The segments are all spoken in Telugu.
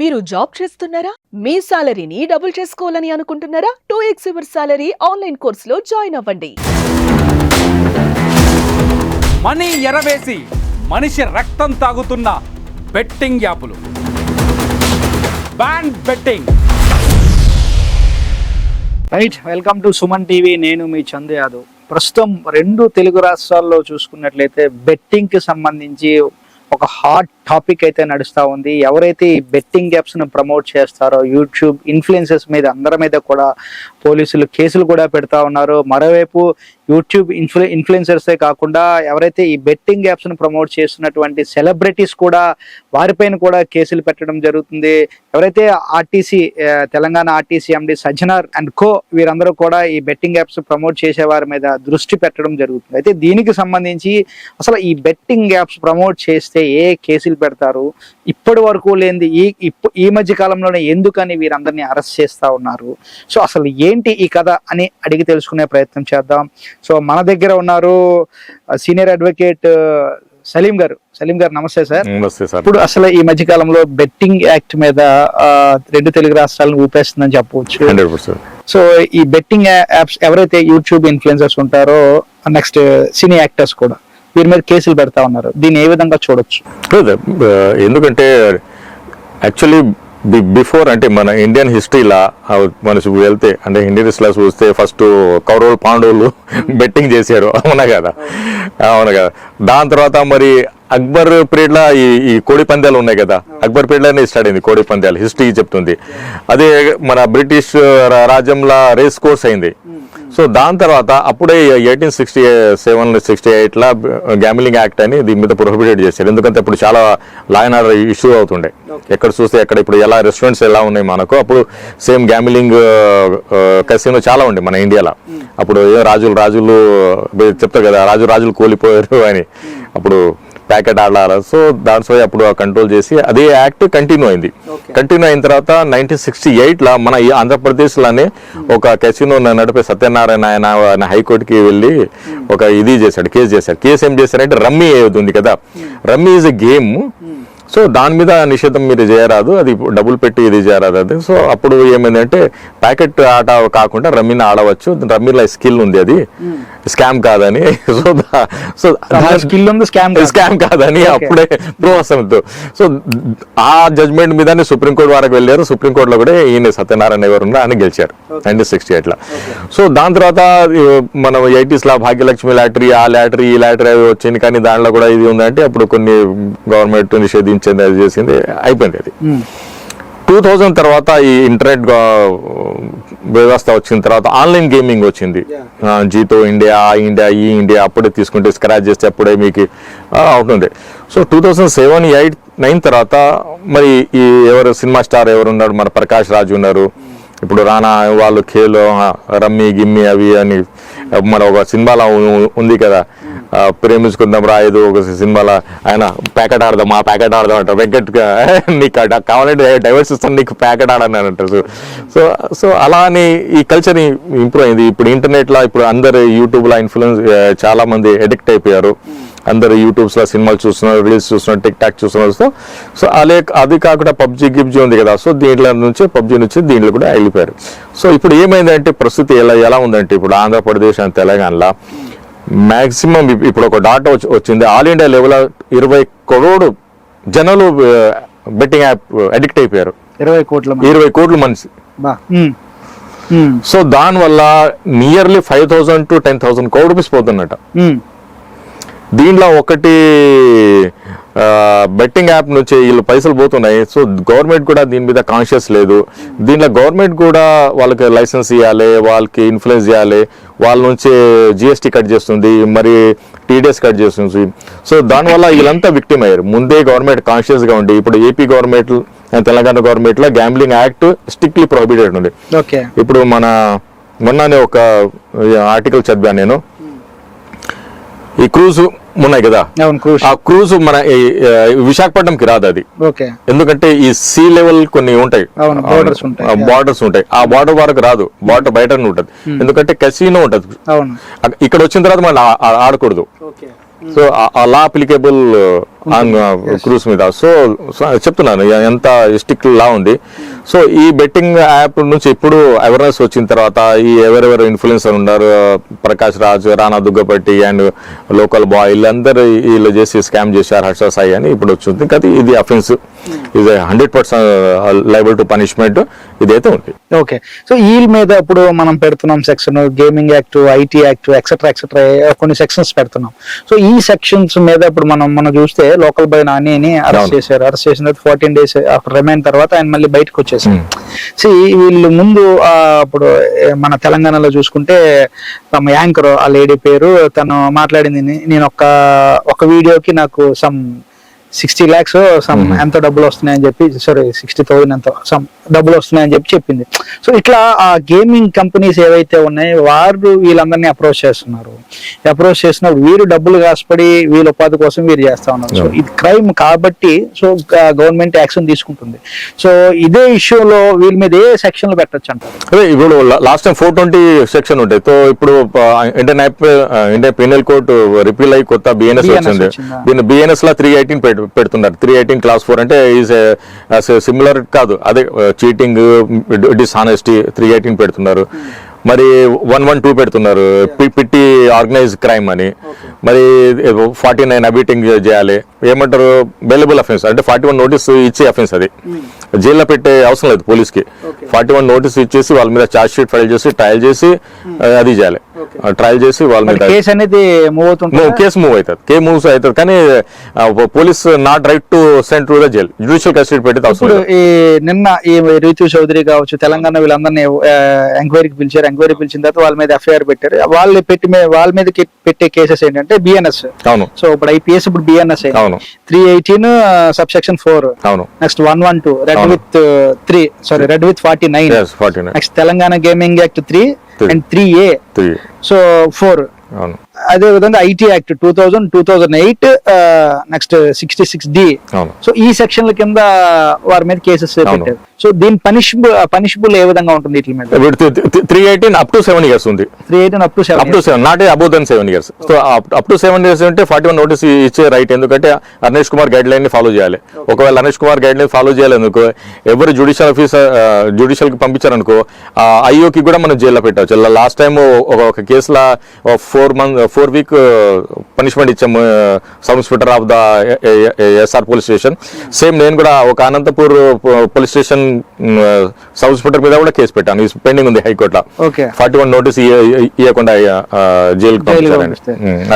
మీరు జాబ్ చేస్తున్నారా? మీ సాలరీని డబుల్ చేసుకోవాలని అనుకుంటున్నారా? Two X your salary online కోర్సులో జాయిన్ అవ్వండి. మనీ ఎరవేసి మనిషి రక్తం తాగుతున్న బెట్టింగ్ యాపులు. Ban betting. Right welcome to Suman TV. నేను మీ చందు యాదవ్. ప్రస్తుతం రెండు తెలుగు రాష్ట్రాల్లో చూసుకున్నట్లయితే బెట్టింగ్కి సంబంధించి ఒక హాట్ టాపిక్ అయితే నడుస్తూ ఉంది. ఎవరైతే ఈ బెట్టింగ్ యాప్స్ను ప్రమోట్ చేస్తారో యూట్యూబ్ ఇన్ఫ్లుయెన్సెస్ మీద అందరి మీద కూడా పోలీసులు కేసులు కూడా పెడతా ఉన్నారు. మరోవైపు యూట్యూబ్ ఇన్ఫ్లు ఇన్ఫ్లుయెన్సర్సే కాకుండా ఎవరైతే ఈ బెట్టింగ్ యాప్స్ను ప్రమోట్ చేస్తున్నటువంటి సెలబ్రిటీస్ కూడా వారిపైన కూడా కేసులు పెట్టడం జరుగుతుంది. ఎవరైతే RTC Telangana RTC MD Sajjanar and co వీరందరూ కూడా ఈ బెట్టింగ్ యాప్స్ ప్రమోట్ చేసే వారి మీద దృష్టి పెట్టడం జరుగుతుంది. అయితే దీనికి సంబంధించి అసలు ఈ బెట్టింగ్ యాప్స్ ప్రమోట్ చేస్తే ఏ కేసులు పెడతారు. ఇప్పటి వరకు లేనిది ఈ ఈ మధ్య కాలంలోనే ఎందుకని వీరందరినీ అరెస్ట్ చేస్తా ఉన్నారు? సో అసలు ఏంటి ఈ కథ అని అడిగి తెలుసుకునే ప్రయత్నం చేద్దాం. సో మన దగ్గర ఉన్నారు సీనియర్ అడ్వకేట్ సలీం గారు. సలీం గారు నమస్తే సార్. నమస్తే సార్. ఇప్పుడు అసలు ఈ మధ్య కాలంలో బెట్టింగ్ యాక్ట్ మీద రెండు తెలుగు రాష్ట్రాలను ఊపేస్తుందని చెప్పవచ్చు. సో ఈ బెట్టింగ్ యాప్స్ ఎవరైతే యూట్యూబ్ ఇన్ఫ్లుయెన్సర్స్ ఉంటారో నెక్స్ట్ సినీ యాక్టర్స్ కూడా. వీరి మీద కేసులు పెడతా ఉన్నారు. దీన్ని ఏ విధంగా చూడొచ్చు? ఎందుకంటే యాక్చువల్లీ బిఫోర్ అంటే మన ఇండియన్ హిస్టరీలా మనసు వెళ్తే అంటే ఇండియన్ హిస్టరీలో చూస్తే ఫస్ట్ కౌరవులు పాండవులు బెట్టింగ్ చేశారు. అవునా కదా? అవును కదా? దాని తర్వాత మరి అక్బర్ పీరియడ్లో ఈ ఈ కోడి పందాలు ఉన్నాయి కదా. అక్బర్ పీరియడ్లోనే స్టార్ట్ అయింది కోడి పందాలు. హిస్టరీ చెప్తుంది. అదే మన బ్రిటిష్ రాజ్యంలో రేస్ కోర్స్ అయింది. సో దాని తర్వాత అప్పుడే ఎయిటీన్ సిక్స్టీ సెవెన్ సిక్స్టీ ఎయిట్లో గ్యామిలింగ్ యాక్ట్ అని దీని మీద ప్రొహిబిటెడ్ చేశారు. ఎందుకంటే ఇప్పుడు చాలా లా అండ్ ఆర్డర్ ఇష్యూ అవుతుండే ఎక్కడ చూస్తే ఎక్కడ ఇప్పుడు ఎలా రెస్టారెంట్స్ ఎలా ఉన్నాయి మనకు అప్పుడు సేమ్ గ్యామిలింగ్ కసినో చాలా ఉండే మన ఇండియాలో అప్పుడు ఏ రాజులు రాజులు చెప్తారు కదా రాజు రాజులు కూలిపోయారు అని. అప్పుడు ప్యాకెట్ ఆడాలి సో దాంట్లో అప్పుడు కంట్రోల్ చేసి అదే యాక్ట్ కంటిన్యూ అయింది. కంటిన్యూ అయిన తర్వాత నైన్టీన్ సిక్స్టీ ఎయిట్లో మన ఈ ఆంధ్రప్రదేశ్లోనే ఒక కెసినో నడిపే సత్యనారాయణ ఆయన ఆయన హైకోర్టుకి వెళ్ళి ఒక ఇది చేశాడు కేసు చేశాడు. కేసు ఏం చేశారంటే రమ్మీ ఉంది కదా? Rummy is a game so దాని మీద నిషేధం మీరు చేయరాదు అది డబ్బులు పెట్టి ఇది చేయరాదు అది. సో అప్పుడు ఏమైందంటే ప్యాకెట్ ఆట కాకుండా రమ్మీని ఆడవచ్చు. రమ్మీలో స్కిల్ ఉంది అది. స్కామ్ కాదని. సో సో స్కిల్ ఉంది స్కామ్ స్కామ్ కాదని అప్పుడే ప్రో అసలు సో ఆ జడ్జ్మెంట్ మీదనే సుప్రీంకోర్టు వరకు వెళ్ళారు. సుప్రీంకోర్టులో కూడా ఈయన సత్యనారాయణ ఎవరు ఉన్నారు. ఆయన గెలిచారు. నైన్టీన్ సిక్స్టీ ఎయిట్లో. సో దాని తర్వాత మనం ఎయిటీస్లో భాగ్యలక్ష్మి లాటరీ ఆ లాటరీ ఈ లాటరీ అవి వచ్చింది. కానీ దాంట్లో కూడా ఇది ఉందంటే అప్పుడు కొన్ని గవర్నమెంట్ నిషేధించింది అది చేసింది. అయిపోయింది అది. టూ థౌజండ్ తర్వాత ఈ ఇంటర్నెట్ వ్యవస్థ వచ్చిన తర్వాత ఆన్లైన్ గేమింగ్ వచ్చింది. జీతో ఇండియా ఆ ఇండియా ఈ ఇండియా అప్పుడే తీసుకుంటే స్క్రాచ్ చేస్తే అప్పుడే మీకు అవుతుంది so two thousand seven eight nine తర్వాత మరి ఈ ఎవరు సినిమా స్టార్ ఎవరు ఉన్నారు? మన ప్రకాష్ రాజు ఉన్నారు. ఇప్పుడు రానా వాళ్ళు ఖేలో రమ్మి గిమ్మి అవి అని మన ఒక సినిమాలో ఉంది కదా. ప్రేమించుకుందాం రా ఏదో ఒక సినిమాలో. ఆయన ప్యాకెట్ ఆడదాం ఆ ప్యాకెట్ ఆడదాం అంటారు. వెంకట్ నీకు కావాలంటే డైవర్స్ ఇస్తాను నీకు ప్యాకెట్ ఆడని అంటారు. సో సో అలా అని ఈ కల్చర్ ఇంప్రూవ్ అయింది. ఇప్పుడు ఇంటర్నెట్లో ఇప్పుడు అందరు యూట్యూబ్లో ఇన్ఫ్లుయెన్స్ చాలా మంది ఎడిక్ట్ అయిపోయారు. అందరు యూట్యూబ్స్లో సినిమాలు చూస్తున్నారు రీల్స్ చూస్తున్నారు టిక్ టాక్ చూస్తున్నారు. సో సో అలే అది కాకుండా పబ్జి గిబ్జి ఉంది కదా. సో దీంట్లో నుంచి పబ్జి నుంచి దీంట్లో కూడా వెళ్ళిపోయారు. సో ఇప్పుడు ఏమైందంటే ప్రస్తుతి ఎలా ఎలా ఉందంటే ఇప్పుడు ఆంధ్రప్రదేశ్ అండ్ తెలంగాణలో మాక్సిమం ఇప్పుడు ఒక డాటా వచ్చి వచ్చింది ఆల్ ఇండియా లెవెల్ ఇరవై కరోడు జనాలు బెట్టింగ్ యాప్ అడిక్ట్ అయిపోయారు ఇరవై కోట్ల. ఇరవై కోట్ల మనిషి. సో దానివల్ల nearly five thousand to ten thousand crore rupees పోతున్నట్ట um. దీంట్లో ఒకటి బెట్టింగ్ యాప్ నుంచి వీళ్ళు పైసలు పోతున్నాయి. సో గవర్నమెంట్ కూడా దీని మీద కాన్షియస్ లేదు. దీంట్లో గవర్నమెంట్ కూడా వాళ్ళకి లైసెన్స్ ఇవ్వాలి వాళ్ళకి ఇన్ఫ్లుయెన్స్ చేయాలి. వాళ్ళ నుంచి జిఎస్టీ కట్ చేస్తుంది మరి టీడీఎస్ కట్ చేస్తుంది. సో దానివల్ల వీళ్ళంతా విక్టిమ్ అయ్యారు. ముందే గవర్నమెంట్ కాన్షియస్గా ఉండి ఇప్పుడు ఏపీ గవర్నమెంట్ తెలంగాణ గవర్నమెంట్లో గ్యాంబ్లింగ్ యాక్ట్ స్ట్రిక్ట్లీ ప్రొహిబిటెడ్ ఉంది. ఓకే ఇప్పుడు మన మొన్ననే ఒక ఆర్టికల్ చదివాను నేను. ఈ క్రూజ్ ఉన్నాయి కదా? ఆ క్రూజ్ మన విశాఖపట్నంకి రాదు అది. ఎందుకంటే ఈ సీ లెవెల్ కొన్ని ఉంటాయి. బార్డర్స్ ఉంటాయి. ఆ బార్డర్ వరకు రాదు. బార్డర్ బయట ఉంటుంది. ఎందుకంటే కెసినో ఉంటుంది. ఇక్కడ వచ్చిన తర్వాత మనం ఆడకూడదు. సో ఆ- ఆ లా అప్లికేబుల్ క్రూస్ మీద. సో చెప్తున్నాను. ఎంత స్టిక్ లా ఉంది. సో ఈ బెట్టింగ్ యాప్ నుంచి ఇప్పుడు అవేర్నెస్ వచ్చిన తర్వాత ఈ ఎవరెవరు ఇన్ఫ్లుయెన్సర్ ఉన్నారు Prakash Raj Rana Daggubati and local boy వీళ్ళందరూ వీళ్ళు చేసి స్కామ్ చేశారు హర్ష సాయి అని ఇప్పుడు వచ్చింది. కదా ఇది అఫెన్స్ ఇది hundred percent liable to punishment ఇదైతే ఉంది. ఓకే సో ఈ మీద ఇప్పుడు మనం పెడుతున్నాం section gaming act IT act etcetera etcetera కొన్ని సెక్షన్స్ పెడుతున్నాం. సో ఈ సెక్షన్స్ మీద ఇప్పుడు మనం మనం చూస్తే లోకల్ బై నాని అరెస్ట్ అవును. చేశారు. అరెస్ట్ చేసిన తర్వాత ఫోర్టీన్ డేస్ రిమైన్ తర్వాత ఆయన మళ్ళీ బయటకు వచ్చేసారు. సో వీళ్ళు ముందు ఏ, మన తెలంగాణలో చూసుకుంటే తమ యాంకర్ ఆ లేడీ పేరు తను మాట్లాడింది. నేను ఒక ఒక వీడియోకి నాకు సమ్ సిక్స్టీ ల్యాక్స్ సమ్ ఎంత డబ్బులు వస్తున్నాయని చెప్పి సారీ సిక్స్టీ థౌసండ్ ఎంత సమ్ డబ్బులు వస్తున్నాయని చెప్పి చెప్పింది. సో ఇట్లా ఆ గేమింగ్ కంపెనీస్ ఏవైతే ఉన్నాయో వారు వీళ్ళందరినీ అప్రోచ్ చేస్తున్నారు. అప్రోచ్ చేసినప్పుడు వీరు డబ్బులు కాసుపడి వీళ్ళ ఉపాధి కోసం వీరు చేస్తా ఉన్నారు. సో ఇది క్రైమ్ కాబట్టి సో గవర్నమెంట్ యాక్షన్ తీసుకుంటుంది. సో ఇదే ఇష్యూలో వీళ్ళ మీద ఏ సెక్షన్లు పెట్టచ్చు అంటారు? అదే ఇప్పుడు last time four twenty section ఉంటాయి. సో ఇప్పుడు Indian Indian penal code repeal అయ్యి కొత్త బిఎన్ఎస్ వచ్చింది. బిఎన్ఎస్ లా త్రీ ఎయిటీన్ పెడుతున్నారు. త్రీ ఎయిటీన్ క్లాస్ ఫోర్ అంటే ఈజ్ సిమిలర్ కాదు. అదే చీటింగ్ డిస్హానెస్టీ త్రీ ఎయిటీన్ పెడుతున్నారు. మరి వన్ వన్ టూ పెడుతున్నారు. పిట్టి ఆర్గనైజ్ క్రైమ్ అని. మరి ఫార్టీ నైన్ అబీటింగ్ చేయాలి. ఏమంటారు బెలబుల్ అఫెన్స్ అంటే ఫార్టీ వన్ నోటీస్ ఇచ్చే అఫెన్స్ అది. జైల్లో పెట్టే అవసరం లేదు పోలీస్కి. ఫార్టీ వన్ నోటీస్ ఇచ్చేసి వాళ్ళ మీద ఛార్జ్ షీట్ ఫైల్ చేసి ట్రయల్ చేసి ఆ, అది చేయాలి. ట్రయల్ చేసి వాళ్ళ మీద కేసు అనేది మూవ్ అవుతుంటుంది? కేసు మూవ్ అవుతుంది. కే మూవ్స్ అవుతుంది. కానీ police not right to send to the jail judicial custody పెట్టేది అవసరం ఈ నిన్న ఈ రీతు చౌదరి కావచ్చు తెలంగాణ వీళ్ళందరినీ ఎంక్వైరీకి పిలిచారు. ఎంక్వైరీ పిలిచిన తర్వాత వాళ్ళ మీద ఎఫ్ఐఆర్ పెట్టారు. వాళ్ళు పెట్టి వాళ్ళ మీద పెట్టే కేసెస్ ఏంటంటే బిఎన్ఎస్ అవును. సో ఇప్పుడు ఐపీఎస్ ఇప్పుడు బిఎన్ఎస్ అవును. Three eighteen sub section four అవును. Next one one two read. With three sorry read with forty nine next Telangana gaming act three. And three A so four అవును. అదే విధంగా IT act two thousand two thousand eight next sixty six D. So ఈ సెక్షన్ల కింద వారి మీద కేసెస్. పెట్టారు. సో దీని పనిషబుల్ పనిషబుల్ ఏ విధంగా ఉంటుంది వీటి మీద? Three eighteen up to seven years ఉంది. Three eighteen up to up seven to seven not above then seven years. So up to seven years అంటే ఫార్టీ వన్ నోటీస్ ఇచ్చే రైట్. ఎందుకంటే అనీష్ కుమార్ గైడ్ లైన్ని ఫాలో చేయాలి. ఒకవేళ Anish Kumar guideline follow చేయాలి అనుకో ఎవరు జుడిషియల్ ఆఫీసర్ జుడిషియల్కి పంపించారనుకో ఐఓకి కూడా మనం జైల్లో పెట్టవచ్చు. లాస్ట్ టైం ఒక కేసులో four month four week punishment ఇచ్చాము sub inspector of the SR police station same నేను కూడా ఒక Anantapur police station sub inspector మీద కూడా కేసు పెట్టాను. పెండింగ్ ఉంది హైకోర్టులో. ఫార్టీ వన్ నోటీస్ ఇవ్వకుండా జైలుకి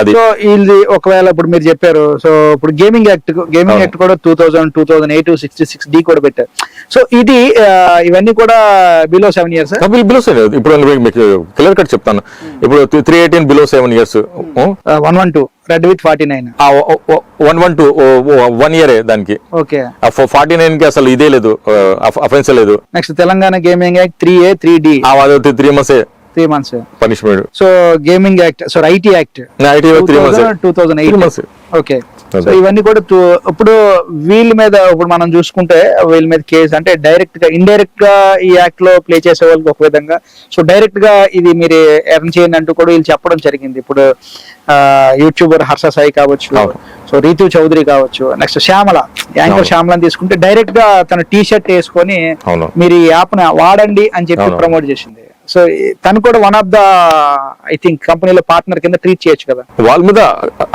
అది. ఇది ఒకవేళ ఇప్పుడు మీరు చెప్పారు సో ఇప్పుడు గేమింగ్ యాక్ట్ గేమింగ్. యాక్ట్ కూడా two thousand two thousand eight sixty six D కూడా పెట్టారు. సో ఇది ఇవన్నీ కూడా below seven years below seven ఇప్పుడు మీకు క్లియర్ కట్ చెప్తాను. ఇప్పుడు three eighteen below seven years one one two read with forty nine one one two one ఇయరే దానికి. ఓకే. ఫార్టీ నైన్కి అసలు ఇదే లేదు అఫెన్స్ లేదు. Next Telangana gaming act three A. Three D three months three months punishment so gaming act so IT act IT three months two thousand eight months okay. So ఇవన్నీ కూడా ఇప్పుడు వీళ్ళ మీద ఇప్పుడు మనం చూసుకుంటే వీళ్ళ మీద కేసు అంటే డైరెక్ట్గా ఇండైరెక్ట్గా ఈ యాక్ట్లో ప్లే చేసే వాళ్ళకి ఒక విధంగా సో డైరెక్ట్గా ఇది మీరు ఎర్న్ చేయండి అంటూ కూడా వీళ్ళు చెప్పడం జరిగింది ఇప్పుడు యూట్యూబర్ హర్ష సాయి కావచ్చు. సో రీతు చౌదరి కావచ్చు నెక్స్ట్ శ్యామల యాంకర్. శ్యామలని తీసుకుంటే డైరెక్ట్గా తన టీ షర్ట్ వేసుకొని మీరు ఈ యాప్ని వాడండి అని చెప్పి. ప్రమోట్ చేసింది సో తను కూడా one of the I think కంపెనీలో పార్ట్నర్ కింద ట్రీట్ చేయొచ్చు కదా. వాళ్ళ మీద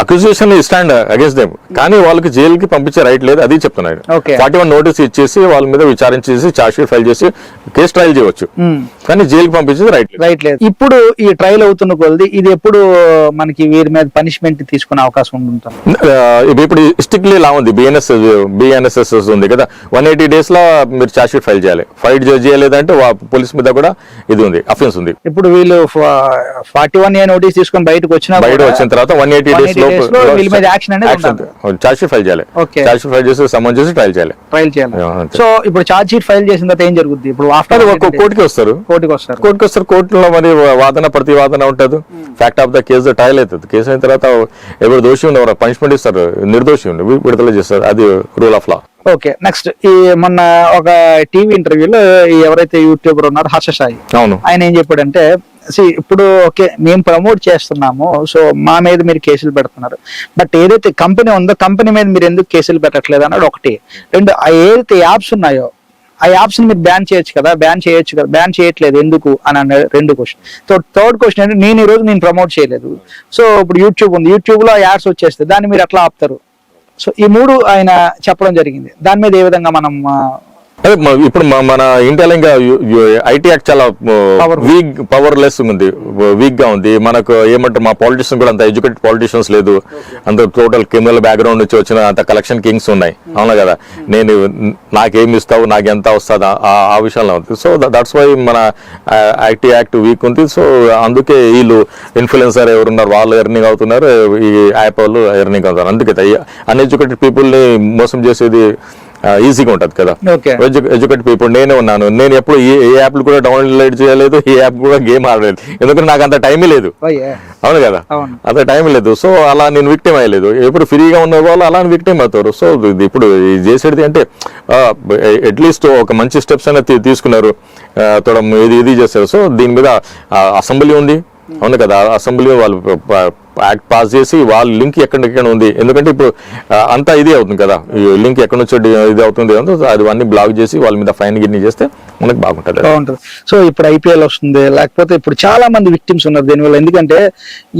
అక్యూజియేషన్ స్టాండ్ అగేన్స్ట్ దేమ్ కానీ వాళ్ళకి జైలుకి పంపించే రైట్ లేదు అది చెప్తున్నాడు. ఫార్టీ వన్ నోటీస్ ఇచ్చేసి వాళ్ళ మీద విచారించేసి చార్జ్ షీట్ ఫైల్ చేసి కేసు ట్రయల్ చేయవచ్చు. కానీ జైలుకి పంపించేది రైట్ రైట్ లేదు. ఇప్పుడు ఈ ట్రయల్ అవుతున్న కొలది ఇది ఎప్పుడు మనకి వీరి మీద పనిష్మెంట్ తీసుకునే అవకాశం ఉంటుంది? ఇప్పుడు స్ట్రిక్ట్లీ లా ఉంది. బిఎన్ఎస్ బిఎన్ఎస్ఎస్ ఉంది కదా. వన్ ఎయిటీ డేస్లో మీరు చార్జ్ షీట్ ఫైల్ చేయాలి. ఫైట్ చేయలేదంటే పోలీస్ మీద కూడా ఇది ఉంది. అఫెన్స్ ఉంది. ఇప్పుడు వీళ్ళు ఫార్టీ వన్ ఏ నోటీస్ తీసుకొని బయటకు వచ్చినా బయట వచ్చిన తర్వాత వన్ ఎయిటీ 180 డేస్లో. చార్జ్ షీట్ ఫైల్ చేయాలి. చార్జ్ షీట్ ఫైల్ చేసి చేసి ట్రయల్ చేయాలి. ట్రయల్ చేయాలి. సో ఇప్పుడు ఛార్జ్ షీట్ ఫైల్ చేసిన తర్వాత ఏం జరుగుద్ది? ఇప్పుడు ఆఫ్టర్ ఒక కోర్టుకి వస్తారు. కోర్టుకి వస్తారు. కోర్టుకి వస్తారు. కోర్టులో మరి వాదన ప్రతివాదన ఉంటుంది. Fact of the case trial అవుతుంది. కేసు అయిన తర్వాత ఎవరు దోషి ఉండేవారు పనిష్మెంట్ ఇస్తారు. నిర్దోషి ఉండి విడుదల చేస్తారు. అది rule of law okay next ఈ మొన్న ఒక టీవీ ఇంటర్వ్యూలో ఎవరైతే యూట్యూబర్ ఉన్నారో హర్ష సాయి అవును. ఆయన ఏం చెప్పాడంటే see, ఇప్పుడు ఓకే మేము ప్రమోట్ చేస్తున్నాము సో మా మీద మీరు కేసులు పెడుతున్నారు. బట్ ఏదైతే కంపెనీ ఉందో కంపెనీ మీద మీరు ఎందుకు కేసులు పెట్టట్లేదు? అన్నాడు ఒకటి. రెండు ఆ ఏదైతే యాప్స్ ఉన్నాయో ఆ యాప్స్ని మీరు బ్యాన్ చేయొచ్చు కదా బ్యాన్ చేయొచ్చు కదా బ్యాన్ చేయట్లేదు ఎందుకు? అని అన్నాడు రెండు క్వశ్చన్ సో థర్డ్ క్వశ్చన్ అంటే నేను ఈ రోజు నేను ప్రమోట్ చేయలేదు. సో ఇప్పుడు యూట్యూబ్ ఉంది యూట్యూబ్లో యాడ్స్ వచ్చేస్తే దాన్ని మీరు ఎట్లా ఆపుతారు? సో ఈ మూడు ఆయన చెప్పడం జరిగింది. దాని మీద ఏ విధంగా మనం అదే ఇప్పుడు మన ఇండియాలో ఇంకా ఐటీ యాక్ట్ చాలా. వీక్ పవర్లెస్ ఉంది వీక్గా ఉంది. మనకు ఏమంటారు మా పాలిటిషియన్స్ కూడా అంత ఎడ్యుకేటెడ్ పాలిటిషియన్స్ లేదు. అంత టోటల్ క్రిమినల్ బ్యాక్గ్రౌండ్ నుంచి వచ్చిన అంత కలెక్షన్ కింగ్స్ ఉన్నాయి. అవునా కదా? నేను నాకేమి ఇస్తావు నాకు ఎంత వస్తుంది ఆ విషయంలో ఉంది. సో దట్స్ వై మన ఐటీ యాక్ట్ వీక్ ఉంది. సో అందుకే వీళ్ళు ఇన్ఫ్లుయెన్సర్ ఎవరున్నారు వాళ్ళు ఎర్నింగ్ అవుతున్నారు ఈ యాప్ వాళ్ళు ఎర్నింగ్ అవుతున్నారు. అందుకే అన్ఎడ్యుకేటెడ్ పీపుల్ని మోసం చేసేది ఈజీగా ఉంటుంది కదా. Okay. ఎడ్యుకేటెడ్ పీపుల్ నేనే ఉన్నాను. నేను ఎప్పుడు ఏ యాప్లు కూడా డౌన్లోడ్ చేయలేదు ఏ యాప్ కూడా గేమ్ ఆడలేదు. ఎందుకంటే నాకు అంత టైమే లేదు. అవును కదా. అంత టైం లేదు. సో అలా నేను విక్టిమ్ అయ్యలేదు. ఎప్పుడు ఫ్రీగా ఉన్న వాళ్ళు అలా విక్టిమ్ అవుతారు. సో ఇప్పుడు చేసేది అంటే అట్లీస్ట్ ఒక మంచి స్టెప్స్ అనేది తీసుకున్నారు. తోడం ఇది ఇది చేస్తారు. సో దీని మీద అసెంబ్లీ ఉంది. అవును కదా? అసెంబ్లీ వాళ్ళు యాక్ట్ పాస్ చేసి వాళ్ళ లింక్ ఎక్కడెక్కడ ఉంది. ఎందుకంటే ఇప్పుడు అంతా ఇది అవుతుంది కదా. ఈ లింక్ ఎక్కడి నుంచో ఇది అవుతుంది అది అన్ని బ్లాక్ చేసి వాళ్ళ మీద ఫైన్ గిన్ని చేస్తే మనకు బాగుంటుంది బాగుంటుంది. సో ఇప్పుడు ఐపీఎల్ వస్తుంది. లేకపోతే ఇప్పుడు చాలా మంది విక్టిమ్స్ ఉన్నారు దీనివల్ల. ఎందుకంటే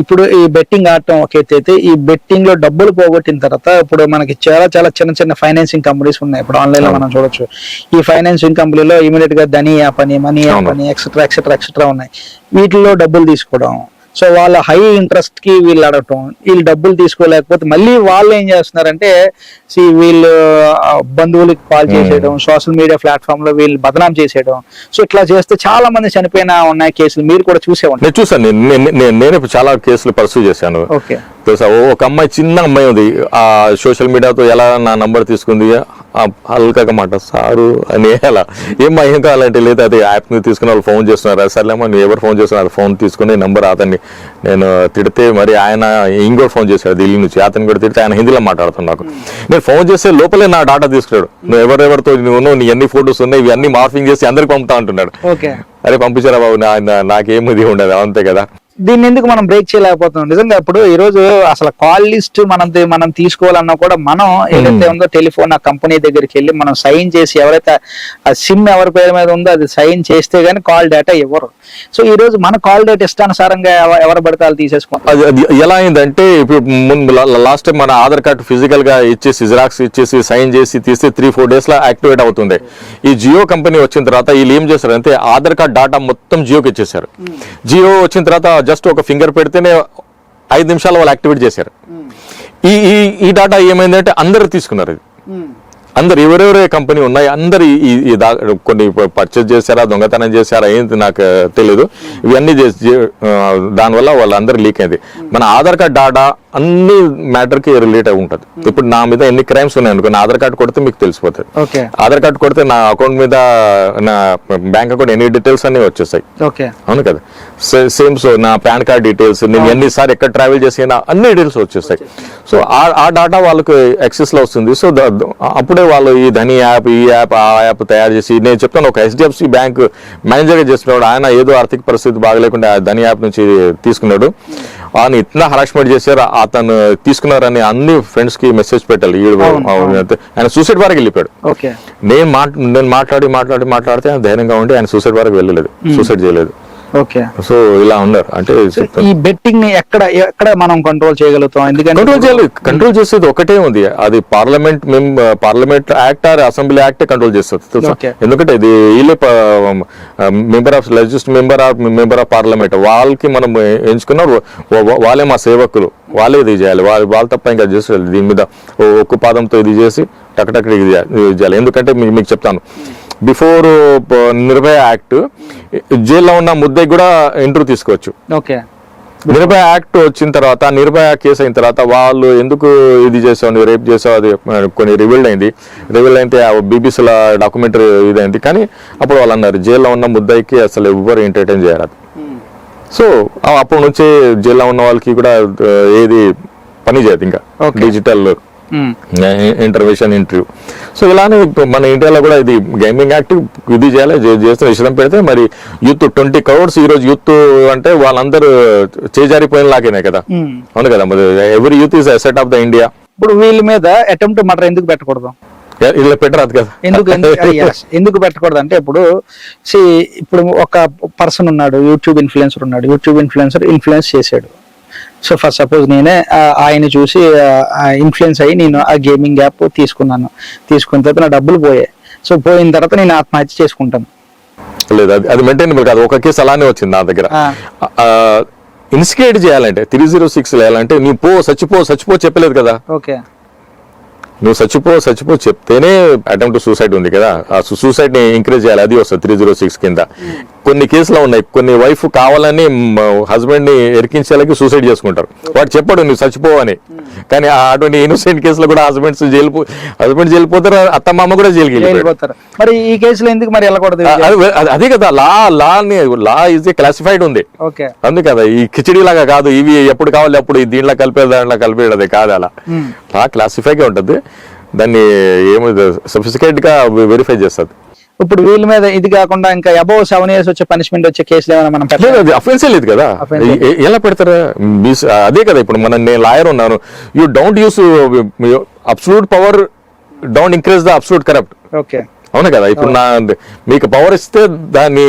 ఇప్పుడు ఈ బెట్టింగ్ ఆడటం ఒక ఎత్తు అయితే ఈ బెట్టింగ్లో డబ్బులు పోగొట్టిన తర్వాత ఇప్పుడు మనకి చాలా చాలా చిన్న చిన్న ఫైనాన్సింగ్ కంపెనీస్ ఉన్నాయి. ఇప్పుడు ఆన్లైన్లో మనం చూడొచ్చు. ఈ ఫైనాన్సింగ్ కంపెనీలో ఇమీడియట్గా ధని యాప్ అని మనీ యాప్. అని ఎక్సెట్రా ఎక్సెట్రా ఎక్సెట్రా ఉన్నాయి. వీటిల్లో డబ్బులు తీసుకోవడం సో వాళ్ళ హై ఇంట్రెస్ట్కి వీళ్ళు అడగటం వీళ్ళు డబ్బులు తీసుకోలేకపోతే మళ్ళీ వాళ్ళు ఏం చేస్తున్నారంటే వీళ్ళు బంధువులకి కాల్ చేసేయడం సోషల్ మీడియా ప్లాట్ఫామ్లో వీళ్ళు బదనాం చేసేయడం. సో ఇట్లా చేస్తే చాలా మంది చనిపోయిన ఉన్నాయి కేసులు మీరు కూడా చూసే ఉంటారు. చూసాను నేను- చాలా కేసులు పర్సూ చేశాను. ఓకే. తెలుసా? ఒక అమ్మాయి చిన్న అమ్మాయి ఉంది. ఆ సోషల్ మీడియాతో ఎలా నా నంబర్ తీసుకుంది? హల్కగా మాట సారు అని అలా. ఏం ఏం కావాలంటే లేదు అది యాప్ని తీసుకుని వాళ్ళు ఫోన్ చేస్తున్నారు? సర్లేమో నేను ఎవరు ఫోన్ చేస్తున్నారు? ఫోన్ తీసుకుని నంబర్ అతన్ని నేను తిడితే మరి ఆయన ఇంకోటి ఫోన్ చేశాడు ఢిల్లీ నుంచి. అతను కూడా తిడితే ఆయన హిందీలో మాట్లాడుతున్నాడు నాకు. నేను ఫోన్ చేస్తే లోపలే నా డాటా తీసుకున్నాడు నువ్వు ఎవరెవరితో నువ్వు నీ ఎన్ని ఫొటోస్ ఉన్నాయి ఇవన్నీ మార్ఫింగ్ చేసి అందరికి పంపుతా అంటున్నాడు. అరే పంపించారా బాబు? నా నా- నాకేం ఇది ఉండదు అంతే కదా. దీన్ని ఎందుకు మనం బ్రేక్ చేయలేకపోతున్నాం? నిజంగా ఇప్పుడు ఈ రోజు అసలు కాల్ లిస్ట్ మనం మనం తీసుకోవాలన్నా కూడా మనం ఏదైతే ఉందో టెలిఫోన్ ఆ కంపెనీ దగ్గరికి వెళ్ళి మనం సైన్ చేసి ఎవరైతే ఆ సిమ్ ఎవరి పేరు మీద ఉందో అది సైన్ చేస్తే గానీ కాల్ డేటా ఇవ్వరు. సో ఈ రోజు మన కాల్ డేటా ఇష్టానుసారంగా ఎవ- ఎవరు పడితే వాళ్ళు తీసేసుకుంటాం ఎలా అయిందంటే ఇప్పుడు ముందు లాస్ట్ టైం మన ఆధార్ కార్డు ఫిజికల్గా ఇచ్చేసి జిరాక్స్ ఇచ్చేసి సైన్ చేసి తీస్తే త్రీ ఫోర్ డేస్లో యాక్టివేట్ అవుతుంది ఈ జియో కంపెనీ వచ్చిన తర్వాత వీళ్ళు ఏం చేశారంటే ఆధార్ కార్డ్ డాటా మొత్తం జియోకి ఇచ్చేసారు జియో వచ్చిన తర్వాత జస్ట్ ఒక ఫింగర్ పెడితేనే ఐదు నిమిషాలు వాళ్ళు యాక్టివేట్ చేశారు. ఈ ఈ ఈ డాటా ఏమైందంటే అందరు తీసుకున్నారు ఇది. అందరు ఎవరెవరే కంపెనీ ఉన్నాయి అందరు ఈ- దా- కొన్ని పర్చేస్ చేశారా దొంగతనం చేశారా ఏంటి నాకు తెలియదు ఇవన్నీ చేసి దానివల్ల వాళ్ళందరూ లీక్ అయింది. మన ఆధార్ కార్డ్ డాటా అన్ని మ్యాటర్కి రిలేట్ అయి ఉంటుంది. ఇప్పుడు నా మీద ఎన్ని క్రైమ్స్ ఉన్నాయి అనుకో నా ఆధార్ కార్డ్ కొడితే మీకు తెలిసిపోతుంది. ఓకే. ఆధార్ కార్డ్ కొడితే నా అకౌంట్ మీద నా బ్యాంక్ అకౌంట్ ఎన్ని డీటెయిల్స్ అన్ని వచ్చేస్తాయి. ఓకే. అవును కదా? సేమ్ సో నా పాన్ కార్డ్ డీటెయిల్స్ నేను ఎన్నిసార్లు ఎక్కడ ట్రావెల్ చేసినా అన్ని డీటెయిల్స్ వచ్చేస్తాయి. సో ఆ ఆ డాటా వాళ్ళకు యాక్సెస్లో వస్తుంది. సో ద- అప్పుడే వాళ్ళు ఈ ధని యాప్ ఈ యాప్ ఆ యాప్ తయారు చేసి నేను చెప్తాను ఒక హెచ్డిఎఫ్సి బ్యాంక్ మేనేజర్గా చేస్తున్నాడు. ఆయన ఏదో ఆర్థిక పరిస్థితి బాగలేకుండా ఆ ధని యాప్ నుంచి తీసుకున్నాడు. ఆయన ఇట్లా హరాస్మెంట్ చేశారు. అతను తీసుకున్నారని అన్ని ఫ్రెండ్స్కి మెసేజ్ పెట్టాలి. ఆయన సూసైడ్ వరకు వెళ్ళిపోయాడు. ఓకే. నేను నేను మాట్లాడి మాట్లాడి మాట్లాడితే ఆయన ధైర్యంగా ఉండి ఆయన సూసైడ్ వరకు వెళ్ళలేదు. సూసైడ్ చేయలేదు. ఓకే. సో ఇలా ఉన్నారు. అంటే. ఈ బెట్టింగ్ని ఎక్కడ ఎక్కడ మనం కంట్రోల్ చేయగలుగుతాం? ఎందుకంటే కంట్రోల్ చేయాలి. కంట్రోల్ చేసేది ఒకటే ఉంది. అది parliament parliament act or assembly act control చేస్తుంది తెలుసా. ఎందుకంటే ఇది వీళ్ళే member of లెజిస్ట్ member of member of parliament వాళ్ళకి మనం ఎంచుకున్న వాళ్ళే మా సేవకులు. వాళ్ళే ఇది చేయాలి. వాళ్ళు వాళ్ళు తప్ప ఇంకా చేసేయాలి దీని మీద ఒక్క పాదంతో ఇది చేసి టక్ ఇది చేయాలి ఎందుకంటే మీకు మీకు చెప్తాను బిఫోర్ నిర్భయ యాక్ట్ జైల్లో ఉన్న ముద్దకి కూడా ఇంటర్వ్యూ తీసుకోవచ్చు ఓకే నిర్భయ యాక్ట్ వచ్చిన తర్వాత నిర్భయ కేసు అయిన తర్వాత వాళ్ళు ఎందుకు ఇది చేసావు నువ్వు రేప్ చేసావు అది కొన్ని రివీల్డ్ అయింది రివీల్డ్ అయితే బీబీసీల డాక్యుమెంటరీ ఇదైంది కానీ అప్పుడు వాళ్ళు అన్నారు జైల్లో ఉన్న ముద్దాయికి అసలు ఎవ్వరు ఎంటర్టైన్ చేయరాదు సో అప్పటి నుంచి జైల్లో ఉన్న వాళ్ళకి కూడా ఏది పని చేయదు ఇంకా డిజిటల్ ఇంటర్వ్యూషన్ ఇంటర్వ్యూ సో ఇలానే మన ఇండియాలో కూడా ఇది గేమింగ్ యాక్ట్ ఇది చేయాలి చేస్తే విషయం పెడితే మరి యూత్ ట్వంటీ క్రౌడ్స్ ఈ రోజు యూత్ అంటే వాళ్ళందరూ చేజారిపోయిన లాగానే కదా. అవును కదా మరి every youth is asset of the India ఇప్పుడు వీళ్ళ మీద అటెంప్ట్ మర్డర్ ఎందుకు పెట్టకూడదు? ఇలా పెట్టరాదు కదా. ఎందుకు ఎందుకు పెట్టకూడదు? అంటే ఇప్పుడు ఇప్పుడు ఒక పర్సన్ ఉన్నాడు యూట్యూబ్ ఇన్ఫ్లుయెన్సర్ ఉన్నాడు యూట్యూబ్ ఇన్ఫ్లుయెన్సర్ ఇన్ఫ్లుయెన్స్ చేశాడు. సో ఫర్ సపోజ్ నేనే ఆయన చూసి ఇన్ఫ్లుయెన్స్ అయ్యి నేను ఆ గేమింగ్ యాప్ తీసుకున్నాను. తీసుకున్న తర్వాత నా డబ్బులు పోయాయి. సో పోయిన తర్వాత నేను ఆత్మహత్య చేసుకుంటాను. లేదు అది అది మెయింటైనబుల్ కాదు. ఒక కేసు అలానే వచ్చింది నా దగ్గర. ఆ. ఇన్స్కేట్ చేయాలంటే త్రీ జీరో సిక్స్ వేయాలంటే నీ పో చచ్చిపో చచ్చిపో చెప్పలేదు కదా. ఓకే. నువ్వు చచ్చిపో చచ్చిపో చెప్తేనే అటెంప్ట్ సూసైడ్ ఉంది కదా. ఆ సూసైడ్ని ఎంకరేజ్ చేయాలి. అది వస్తుంది త్రీ జీరో సిక్స్ కింద. కొన్ని కేసులు ఉన్నాయి. కొన్ని వైఫ్ కావాలని హస్బెండ్ని ఎరికించేలాకి సూసైడ్ చేసుకుంటారు. వాడు చెప్పాడు నువ్వు చచ్చిపోవని కానీ అటువంటి ఇన్నోసెంట్ కేసులో కూడా హస్బెండ్స్ జైలు హస్బెండ్ జైలు పోతారు? అత్త మామ కూడా జైలుకి వెళ్ళిపోతారు మరి ఈ కేసులో ఎందుకు మరి వెళ్ళకూడదు అది- కదా లా లా లా ఇస్ క్లాసిఫైడ్ ఉంది. అందు కదా ఈ కిచిడి లాగా కాదు ఇవి ఎప్పుడు కావాలి అప్పుడు దీంట్లో కలిపేది దాంట్లో కలిపేది కాదు అలా. లా క్లాసిఫైగా ఉంటుంది. దాన్ని ఏమి సఫిసికేట్గా వెరిఫై చేస్తుంది. ఇప్పుడు వీళ్ళ మీద ఇది కాకుండా ఇంకా అబౌవ్ సెవెన్ ఇయర్స్ వచ్చే పనిష్మెంట్ వచ్చే కేసులు ఏమైనా మనం లేదు పెట్టలేదు అది అఫెన్సే లేదు కదా. ఎలా పెడతారా? అదే కదా ఇప్పుడు మన నేను లాయర్ ఉన్నాను. You don't use absolute power don't increase the absolute corrupt okay అవును కదా? ఇప్పుడు నా మీకు పవర్ ఇస్తే దాన్ని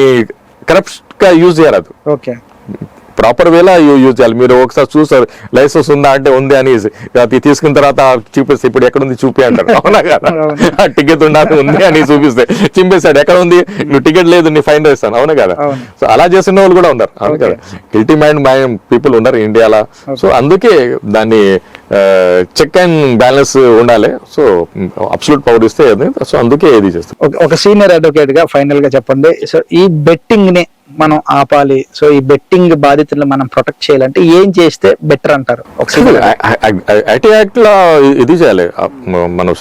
కరప్ట్గా యూజ్ చేయరాదు ఓకే ప్రాపర్ వేలా యూజ్ చేయాలి. మీరు ఒకసారి చూసారు లైసెన్స్ ఉందా అంటే ఉంది అని అది తీసుకున్న తర్వాత చూపిస్తే ఇప్పుడు ఎక్కడ ఉంది చూపి అంటారు. అవునా కదా? ఆ టికెట్ ఉందా ఉంది అని చూపిస్తే చింపేశాడు. ఎక్కడ ఉంది? నువ్వు టికెట్ లేదు నీ ఫైన్ వేస్తాను. అవునా కదా. సో అలా చేసిన వాళ్ళు కూడా ఉన్నారు. అవును కదా? గిల్టీ మైండ్ మైండ్ పీపుల్ ఉన్నారు ఇండియాలో. సో అందుకే దాన్ని చెక్ అండ్ బ్యాలెన్స్ ఉండాలి. సో అబ్సల్యూట్ పవర్ ఇస్తే అది. సో అందుకే ఇది చేస్తాం. ఒక- ఒక సీనియర్ అడ్వకేట్గా ఫైనల్గా చెప్పండి. సో ఈ బెట్టింగ్ని మనం ఆపాలి. సో ఈ బెట్టింగ్ బాధితులను మనం ప్రొటెక్ట్ చేయాలంటే ఏం చేస్తే బెటర్ అంటారు. ఐటీ యాక్ట్లో ఇది చేయాలి. మనం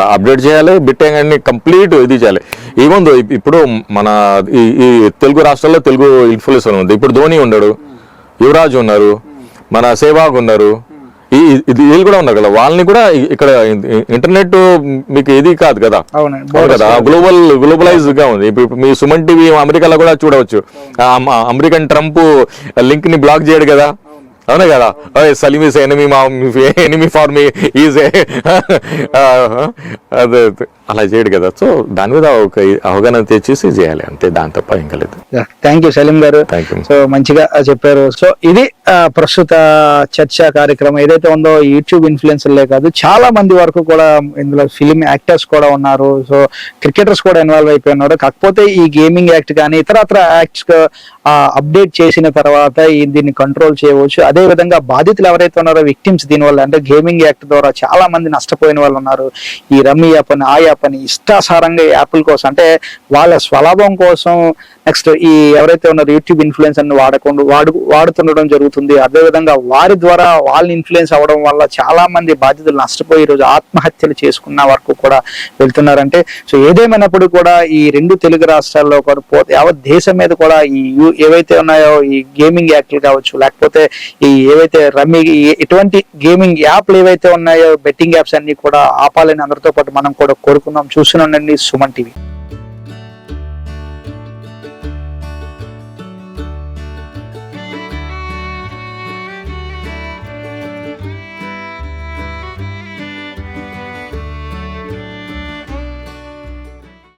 అప్డేట్ చేయాలి బిట్టింగ్ అన్ని కంప్లీట్ ఇది చేయాలి. ఈవెన్ ఇప్పుడు మన ఈ ఈ తెలుగు రాష్ట్రాల్లో తెలుగు ఇన్ఫ్లుయెన్సర్ ఉంది. ఇప్పుడు ధోని ఉన్నాడు యువరాజ్ ఉన్నారు మన సేవాగ్ ఉన్నారు ఈ ఇది వీళ్ళు కూడా ఉన్నారు కదా వాళ్ళని కూడా ఇక్కడ ఇంటర్నెట్ మీకు ఇది కాదు కదా? కదా? గ్లోబల్ గ్లోబలైజ్గా ఉంది. ఇప్పుడు మీ సుమన్ టీవీ అమెరికాలో కూడా చూడవచ్చు. అమెరికన్ ట్రంప్ లింక్ని బ్లాక్ చేయడు కదా? అవునా కదా? సలీం ఇస్ ఎనిమి మా ఎనిమి ఫార్ మీ ఈజ్ అదే అదే. అలా చేయడు కదా. సో దాని మీద ఒక అవగాహన తెచ్చేసి చేయాలి. అంతే దాని తప్ప ఇంకా లేదు థ్యాంక్ యూ సలీం గారు. సో మంచిగా చెప్పారు. సో ఇది ప్రస్తుత చర్చా కార్యక్రమం ఏదైతే ఉందో యూట్యూబ్ ఇన్ఫ్లుయెన్సర్లే కాదు చాలా మంది వరకు కూడా ఇందులో ఫిలిం యాక్టర్స్ కూడా ఉన్నారు. సో క్రికెటర్స్ కూడా ఇన్వాల్వ్ అయిపోయి ఉన్నారు కాకపోతే ఈ గేమింగ్ యాక్ట్ కానీ ఇతరత్ర యాక్ట్స్ అప్డేట్ చేసిన తర్వాత దీన్ని కంట్రోల్ చేయవచ్చు. అదే విధంగా బాధితులు ఎవరైతే ఉన్నారో విక్టిమ్స్ దీనివల్ల అంటే గేమింగ్ యాక్ట్ ద్వారా చాలా మంది నష్టపోయిన వాళ్ళు ఉన్నారు. ఈ రమ్మీ యాప్ అని ఆ యాప్ అని ఇష్టాసారంగా ఈ యాప్ల కోసం అంటే వాళ్ళ స్వలాభం కోసం నెక్స్ట్ ఈ ఎవరైతే ఉన్నారో యూట్యూబ్ ఇన్ఫ్లుయెన్స్ అని వాడకుండా వాడు వాడుతుండడం జరుగుతుంది. అదే విధంగా వారి ద్వారా వాళ్ళని ఇన్ఫ్లుయెన్స్ అవ్వడం వల్ల చాలా మంది బాధితులు నష్టపోయి ఈరోజు రోజు ఆత్మహత్యలు చేసుకున్న వరకు కూడా వెళ్తున్నారంటే సో ఏదేమైనప్పుడు కూడా ఈ రెండు తెలుగు రాష్ట్రాల్లో కూడా పోతే యావత్ దేశం మీద కూడా ఈ ఏవైతే ఉన్నాయో ఈ గేమింగ్ యాక్ట్లు కావచ్చు లేకపోతే ఈ ఏవైతే రమ్మీ ఇటువంటి గేమింగ్ యాప్లు ఏవైతే ఉన్నాయో బెట్టింగ్ యాప్స్ అన్ని కూడా ఆపాలని అందరితో పాటు మనం కూడా కోరుకుందాం చూస్తూనే ఉండండి సుమన్ టీవీ.